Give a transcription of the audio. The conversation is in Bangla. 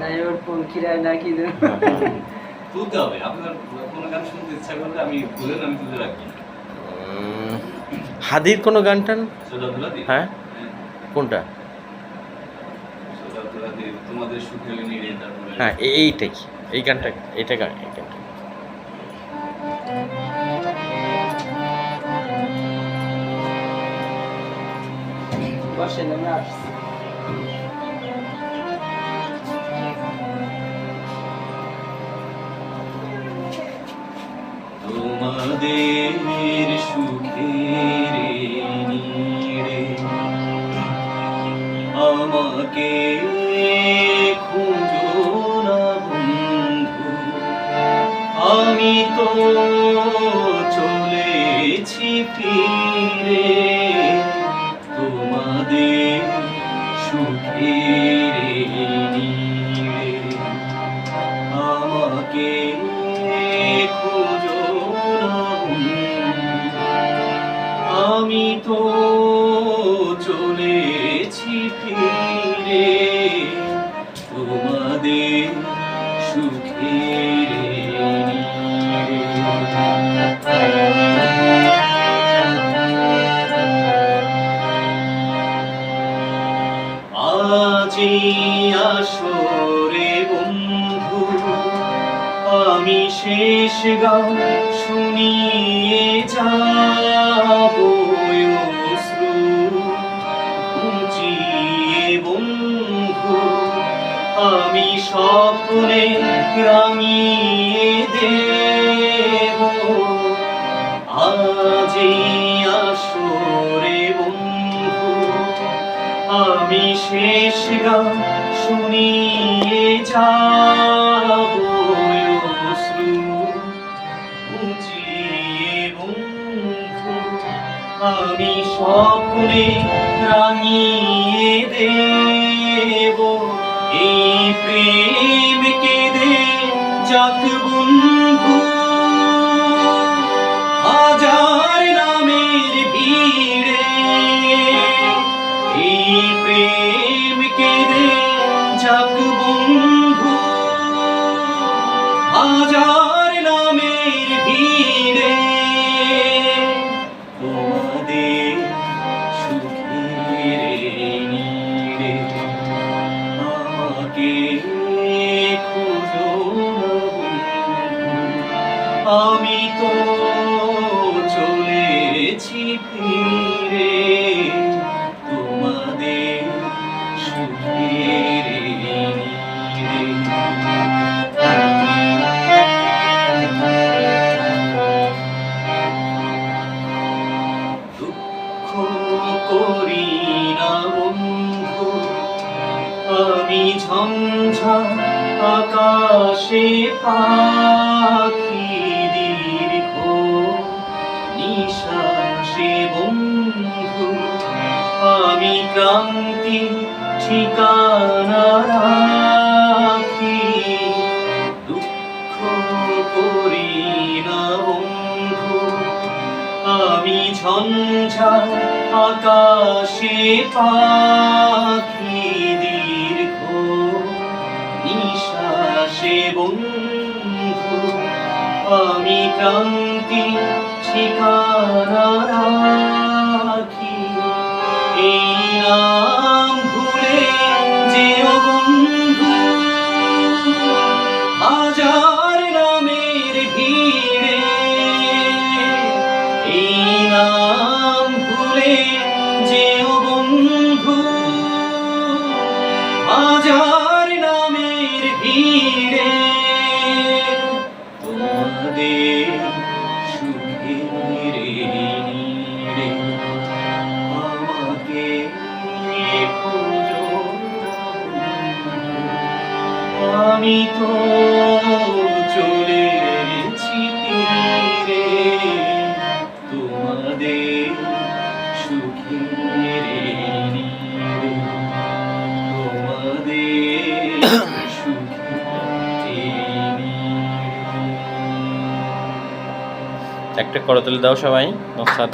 নাই ওর ফোন খিরায় না কি তুলতে হবে। আপনার কোনো গান শুনতে ইচ্ছা করলে আমি বলেন আমি তুলে রাখি হাদির কোনো গান টান? হ্যাঁ। কোনটা? হ্যাঁ এ- এইটাই এই গানটা এটা গান এই গানটা। বসেন তোমাদের সুখের নিড়ে আমাকে খুঁজো না বন্ধু। আমি তো চলেছি ফিরে। আমি শেষ গান শুনিয়ে যাব আমি স্বপ্নে রাঙিয়ে দেব আজি আসরে বন্ধু। আমি শেষ গান শুনিয়ে যাব আমি স্বপ্নে রাঙিয়ে দেব। এই প্রেম কেঁদে যাক বন্ধু। হাজার নামের ভিড়ে এই প্রেম কেঁদে যাক বন্ধু। হাজার নামের ভিড়ে চলেছি ফিরে তোমাদের সুখের দুঃখ করি আমি ঝঞ্ঝা আকাশে পাখি নিঃশ্বাসে বন্ধু আমি ক্রান্তি ঠিকানা রাখি। দুঃখ করি না বন্ধু, আমি ঝঞ্ঝা আকাশে পাখি দীর্ঘ নিঃশ্বাসে বন্ধু, আমি ক্রান্তি ঠিকানা রাখি এই আমি তো চলেছি তীরে। তোমাদের সুখের তোমাদের একটা করতালি দাও সবাই নসাদ